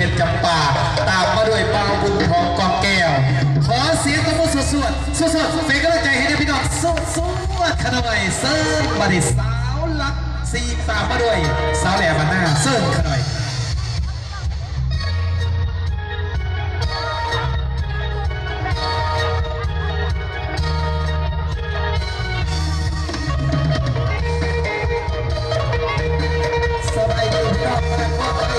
เพชรจำปาตามมาด้วยเปาบุญทองกองแก้ว ขอเสียงตะมุสวดสวดสวดสวดเป็นกำลังใจให้พี่น้องสวดสวดขนอยเซิร์ฟมาดิสาวลักสีตามมาด้วยสาวแหลมมาหน้าเซิร์ฟขนอย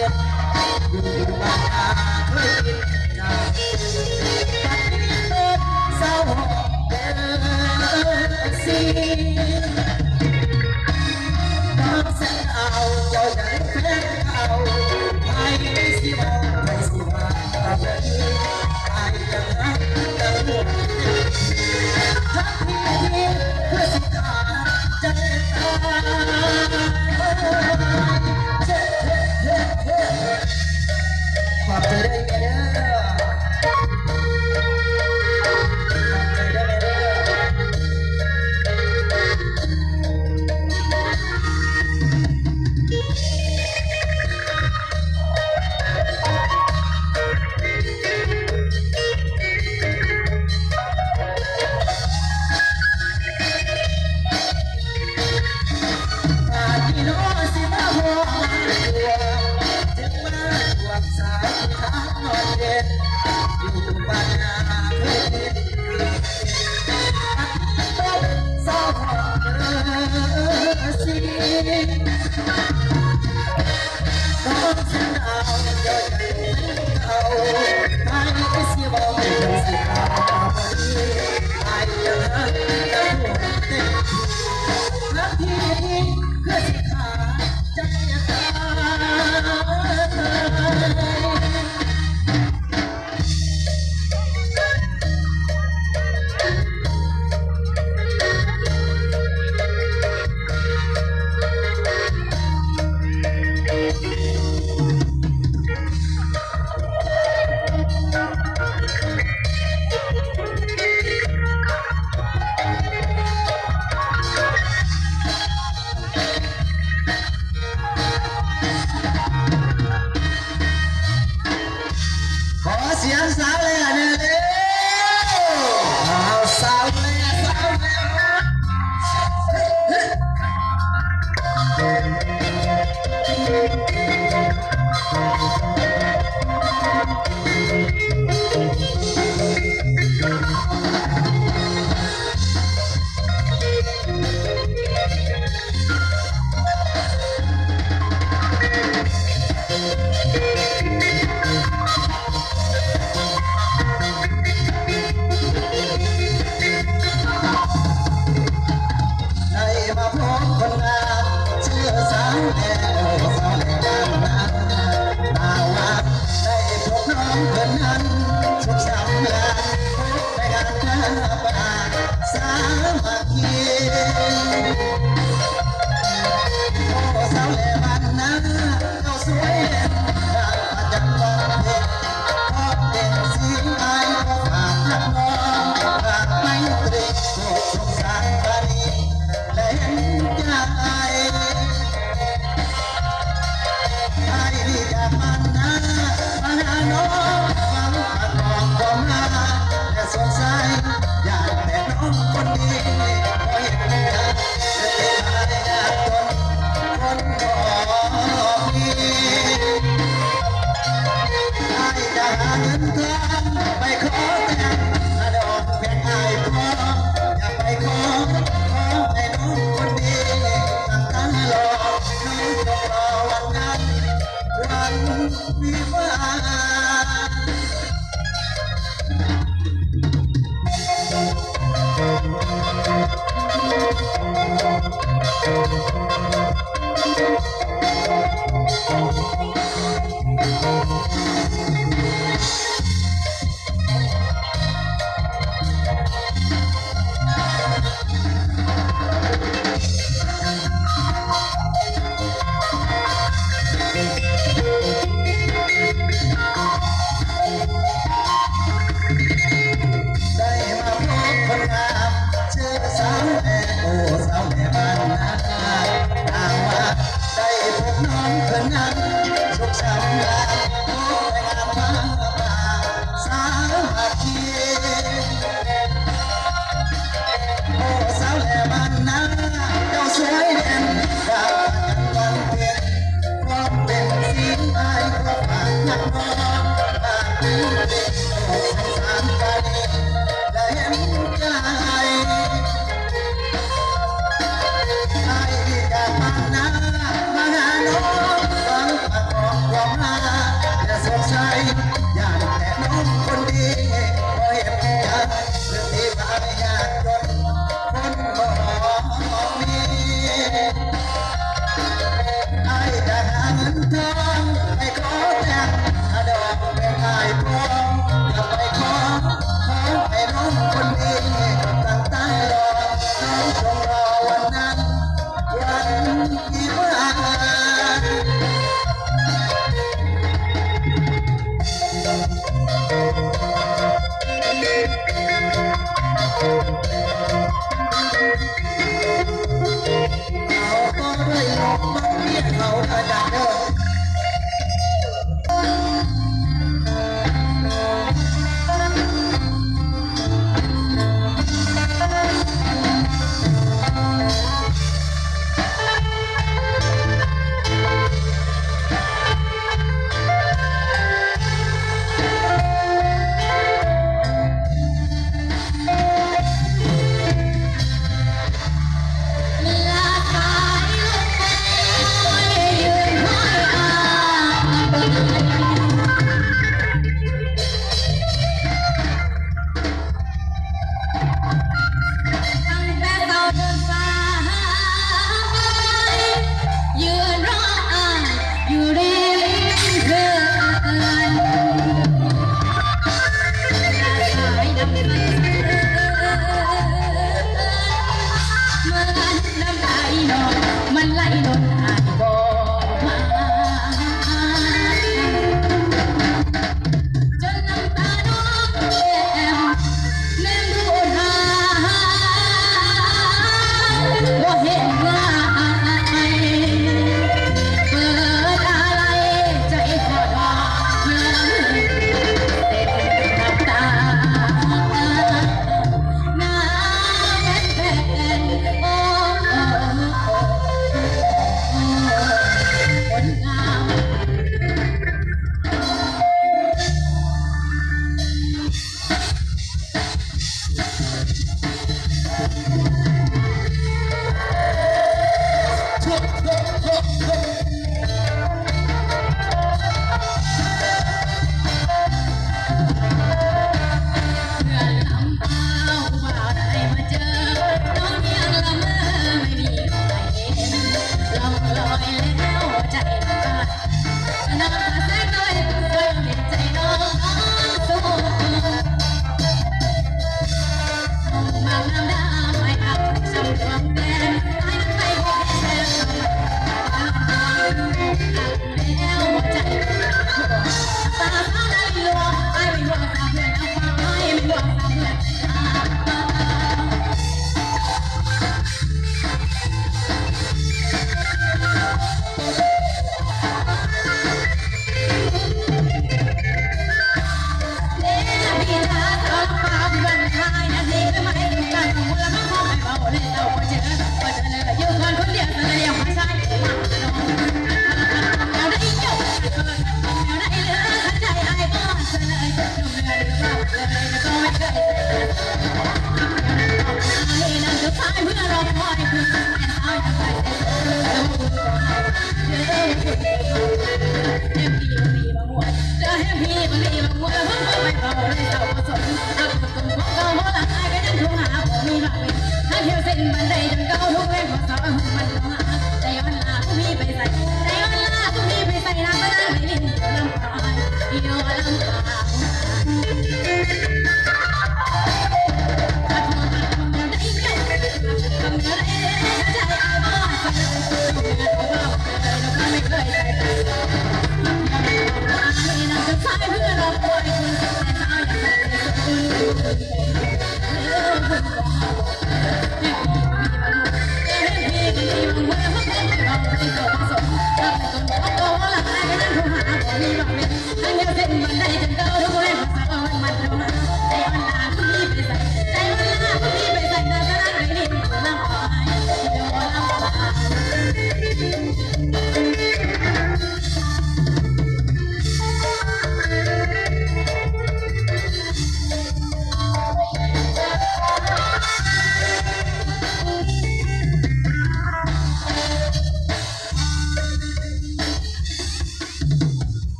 ด็ดอยู่บ้านอาคยกินาปัดนี้เป็นสาวเดินสีน้องแสนเอาเจ้าใจแฟนเอาให้สิมองให้สิมาตาเป็นไอ้ยังรักยังห่วงทักที sale la nena.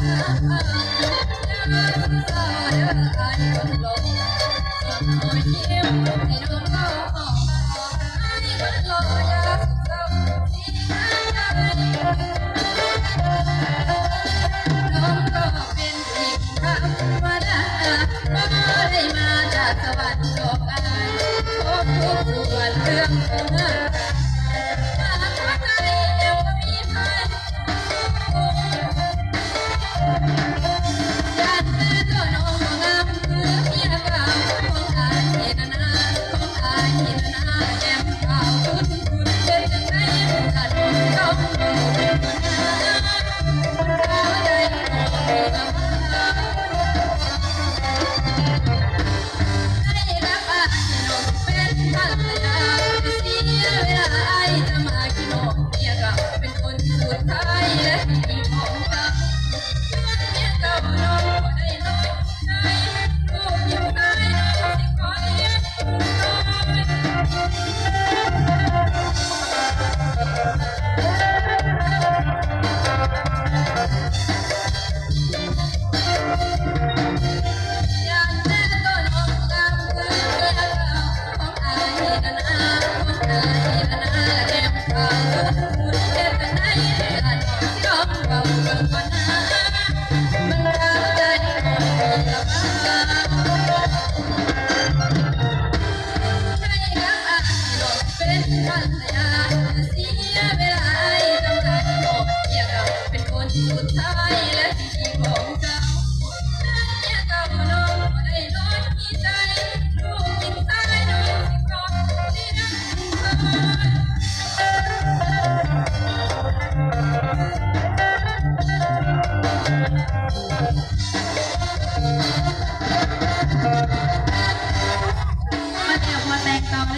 Thank you.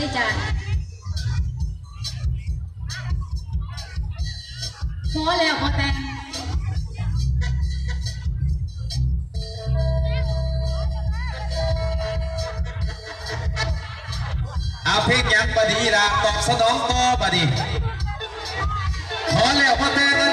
ที่จะพอแล้วพอแต่งอาเพลงยังบดีลาตอบสนองต่อบดีพอแล้วพอแต่ง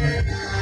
Yeah.